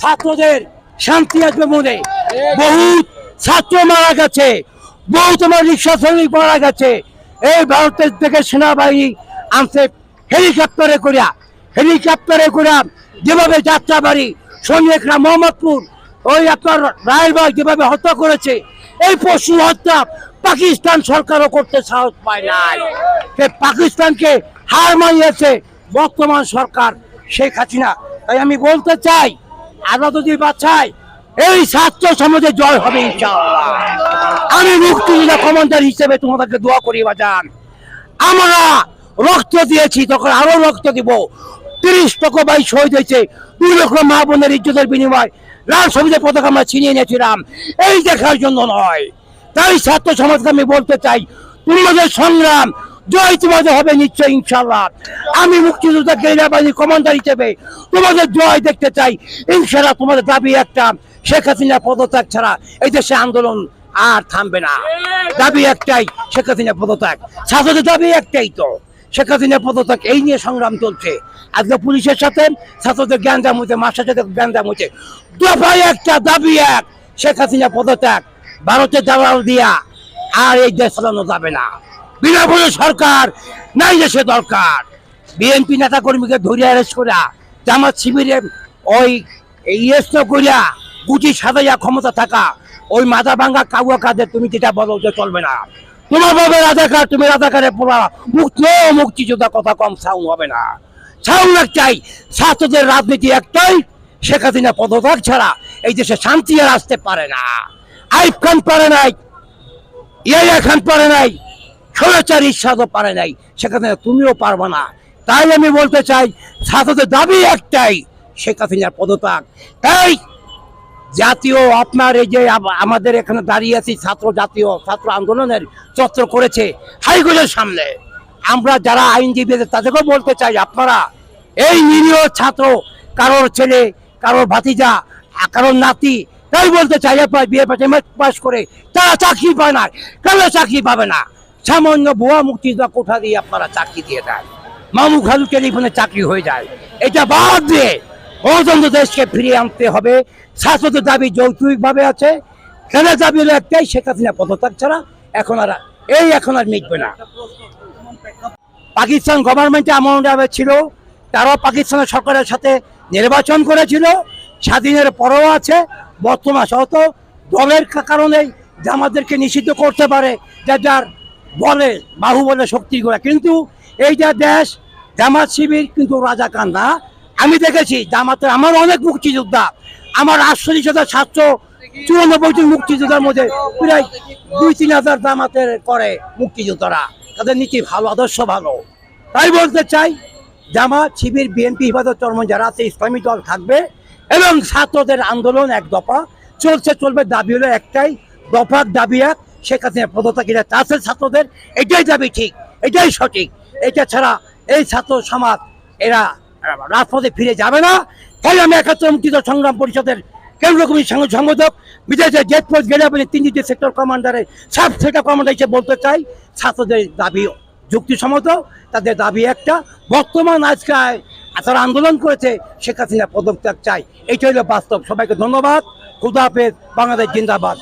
ছাত্রদের শান্তি আসবে মনে। বহুত ছাত্র মারা গেছে বহু তোমার রিক্সা শ্রমিক মারা গেছে। এই ভারতের থেকে সেনাবাহিনী আনছে হেলিকপ্টারে করিয়া হেলিকপ্টারে করিয়া যেভাবে যাত্রাবাড়ি সৈনিকরা মোহাম্মদপুর, ওই আপনার রায়েরবাগ যেভাবে হত্যা করেছে, এই পশু হত্যা পাকিস্তান সরকারও করতে সাহস পায় নাই। পাকিস্তানকে হার মানিয়েছে বর্তমান সরকার শেখ হাসিনা। তাই আমি বলতে চাই আমরা যদি বাচ্চাই এই ছাত্র সমাজে জয় হবে ইনশাআল্লাহ। আমি মুক্তিযোদ্ধা কমান্ডার হিসেবে তোমাদেরকে দোয়া করি, বাজান। আমরা রক্ত দিয়েছি, তখন আরও রক্ত দিব। তিরিশ টাকা ভাই শহীদ হয়েছে, দুই লক্ষ মা বোনের ইজ্জতের বিনিময়। লাল সবুজের পতাকা আমরা ছিনিয়ে নিয়েছিলাম। এই দেখার জন্য নয়। তাই ছাত্র সমাজকে আমি বলতে চাই, তোমাদের সংগ্রাম জয় তোমাদের হবে নিশ্চয় ইনশাল্লাহ আমি মুক্তিযোদ্ধা গেরিলা কমান্ডার হিসেবে তোমাদের জয় দেখতে চাই। ইনশাল্লাহ তোমাদের দাবি একটা, শেখ হাসিনা পদত্যাগ ছাড়া এই দেশে আন্দোলন আর থামবে না। দাবি একটাই, শেখ হাসিনা পদত্যাগ। ছাত্রদের দাবি একটাই তো, শেখ হাসিনা পদত্যাগ এই নিয়ে সংগ্রাম চলছে। আজকে পুলিশের সাথে ছাত্রদের জ্ঞান দাম হচ্ছে মাস্টার সাথে জ্ঞান দাম হচ্ছে দফায় একটা দাবি এক, শেখ হাসিনা পদত্যাগ। ভারতের দালাল দিয়া আর এই দেশ চালানো যাবে না। বিনামূল্যে সরকার, নাই দেশে দরকার। বিএনপি নেতা কর্মীকে ধরে অ্যারেস্ট করা, জামাত শিবিরে ওই ইয়েস্ট করিয়া গুটি সাজাইয়া ক্ষমতা থাকা, ওই মাথা ভাঙ্গা কাউয়া কাজে তুমি যেটা বলো যে চলবে না। তোমার বাবা রাজাকার, তুমি রাজাকারের পোলা মুক্ত, মুক্তিযোদ্ধা কথা কম সাউন্ড হবে না। সাউন্ড একটাই, ছাত্রদের রাজনীতি একটাই, শেখ হাসিনা পদত্যাগ ছাড়া এই দেশে শান্তি আর আসতে পারে না। আইফ খান পারে নাই, ইয়াইয়া খান পারে নাই স্বৈরাচার ইচ্ছাদও পারে নাই, সেখানে তুমিও পারবে না। তাই আমি বলতে চাই ছাত্রদের দাবি একটাই শেখ হাসিনার পদত্যাগ। তাই জাতীয় আপনার এই যে আমাদের এখানে দাঁড়িয়ে আছি, ছাত্র জাতীয়, ছাত্র আন্দোলনের চত্র করেছে হাইকোর্টের সামনে। আমরা যারা আইনজীবী তাদেরকেও বলতে চাই, আপনারা, এই নিরীহ ছাত্র, কারোর ছেলে, কারোর ভাতিজা, কারোর নাতি, তাই বলতে চাই, আপনার বিয়ে পাশে পাস করে, তারা চাকরি পায় না, কেন চাকরি পাবে না? সামান্য ভুয়া মুক্তিযোদ্ধা কোঠা দিয়ে আপনারা চাকরি দিয়ে দেয়। মামু খালু টেলিফোনে চাকরি হয়ে যায়। এটা বাদ দিয়ে গণতন্ত্র দেশকে ফিরিয়ে আনতে হবে। শাসকের দাবি যৌতুকভাবে আছে। খেলার দাবি হলো একটাই, শেখ হাসিনা পদত্যাগ ছাড়া এখন আর এই এখন আর মিটবে না। পাকিস্তান গভর্নমেন্টে ভাবে ছিল, তারাও পাকিস্তানের সরকারের সাথে নির্বাচন করেছিল। স্বাধীনের পরেও আছে, বর্তমান সহত দলের কারণেই জামাতদেরকে নিষিদ্ধ করতে পারে। যা যার বলে বাহুবলে শক্তি করে। কিন্তু এইটা দেশ, জামাত শিবির কিন্তু রাজাকার না। আমি দেখেছি, জামাতের আমার অনেক মুক্তিযোদ্ধা। আমার আটচল্লিশ হাজার সাতশো চুরানব্বই মুক্তিযোদ্ধার মধ্যে প্রায় দুই তিন হাজার জামাতের করে মুক্তিযোদ্ধারা। তাদের নীতি ভালো, আদর্শ ভালো। তাই বলতে চাই, জামাত শিবির, বিএনপি হিফাজত চর্ম যারা আছে, ইসলামী দল থাকবে এবং ছাত্রদের আন্দোলন এক দফা। চলছে, চলবে, দাবি হলো একটাই, দফার দাবি এক শেখ হাসিনা পদত্যাগ এটা চাষের ছাত্রদের, এটাই দাবি ঠিক, এটাই সঠিক। এটা ছাড়া এই ছাত্র সমাজ, এরা রাজপথে ফিরে যাবে না। তাই আমি একাত্তর মুক্তিযুদ্ধ সংগ্রাম পরিষদের কমিটির সঙ্গে সংগঠক বিদেশে জেট পোস্ট গেলে তিনটি সেক্টর কমান্ডারের সাব সেক্টর কমান্ডার হিসেবে বলতে চাই, ছাত্রদের দাবি যুক্তিসম্মত, তাদের দাবি একটা। বর্তমান আজকে তারা আন্দোলন করেছে শেখ হাসিনা পদত্যাগ চাই। এইটা হলো বাস্তব। সবাইকে ধন্যবাদ। খুদা হাফেজ। বাংলাদেশ জিন্দাবাদ।